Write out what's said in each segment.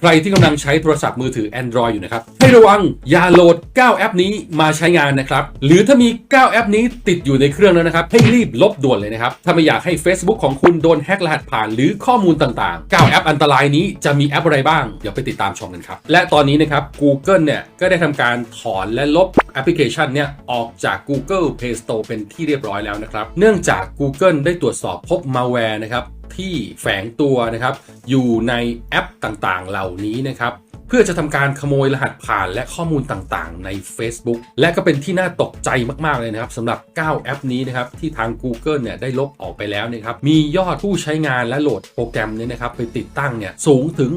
ใครที่กำลังใช้โทรศัพท์มือถือ Android อยู่นะครับ ให้ระวังอย่าโหลด 9 แอปนี้มาใช้งานนะครับ หรือถ้ามี 9 แอปนี้ติดอยู่ในเครื่องแล้วนะครับ ให้รีบลบด่วนเลยนะครับ ถ้าไม่อยากให้ Facebook ของคุณโดนแฮกรหัสผ่านหรือข้อมูลต่างๆ 9 แอปอันตรายนี้จะมีแอปอะไรบ้าง เดี๋ยวไปติดตามชมกันครับ และตอนนี้นะครับ Google เนี่ยก็ได้ทำการถอนและลบแอปพลิเคชันเนี่ยออกจาก Google Play Store เป็นที่เรียบร้อยแล้วนะครับ เนื่องจาก Google ได้ตรวจสอบพบ malware นะครับ ที่แฝงตัวนะครับ อยู่ในแอปต่างๆ เหล่านี้นะครับ เพื่อจะทำการขโมยรหัสผ่านและข้อมูลต่างๆ ใน Facebook และก็เป็นที่น่าตกใจมากๆเลยนะครับสำหรับ 9 แอปนี้นะครับที่ทาง Google เนี่ยได้ลบออกไปแล้วนะครับ มียอดผู้ใช้งานและโหลดโปรแกรมเนี่ยนะครับไปติดตั้งเนี่ยสูงถึง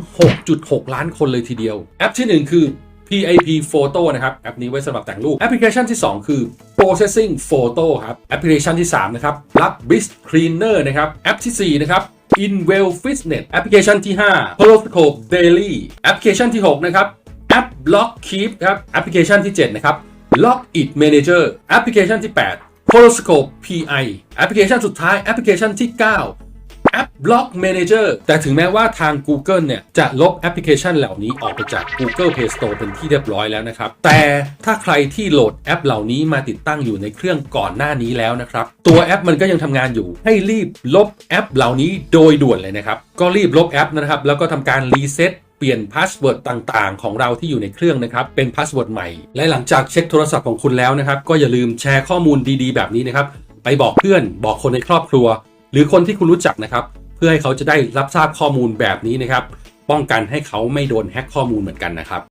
6.6 ล้านคนเลยทีเดียว แอปที่ 1 คือ PAP Photo นะครับ แอปนี้ไว้สำหรับแต่งรูป แอปพลิเคชันที่ 2 คือ Processing Photo ครับ แอปพลิเคชันที่ 3 นะครับ Lab Biz Cleaner นะครับ แอปทีสี่ 4 นะครับ InWell Fitness แอปพลิเคชันที่ 5 Horoscope Daily แอปพลิเคชันที่ 6 นะครับ แอป Block Keep ครับ แอปพลิเคชันที่ 7 นะครับ Log It Manager แอปพลิเคชันที่ 8 Horoscope PI แอปพลิเคชันสุดท้าย แอปพลิเคชันที่ 9 แอป Block Manager แต่ถึงแม้ว่าทาง Google เนี่ย จะลบแอปพลิเคชันเหล่านี้ออกไปจาก Google Play Store เป็นที่เรียบร้อยแล้วนะครับ แต่ถ้าใครที่โหลดแอปเหล่านี้มาติดตั้งอยู่ในเครื่องก่อนหน้านี้แล้วนะครับ ตัวแอปมันก็ยังทำงานอยู่ ให้รีบลบแอปเหล่านี้โดยด่วนเลยนะครับ ก็รีบลบแอปนะครับ แล้วก็ทำการรีเซ็ตเปลี่ยนพาสเวิร์ดต่างๆ ของเราที่อยู่ในเครื่องนะครับ เป็นพาสเวิร์ดใหม่ และหลังจากเช็คโทรศัพท์ของคุณแล้วนะครับ ก็อย่าลืมแชร์ข้อมูลดีๆ แบบนี้นะครับ ไปบอกเพื่อน บอกคนในครอบครัว หรือคนที่คุณรู้จักนะครับ เพื่อให้เขาจะได้รับทราบข้อมูลแบบนี้นะครับ ป้องกันให้เขาไม่โดนแฮ็กข้อมูลเหมือนกันนะครับ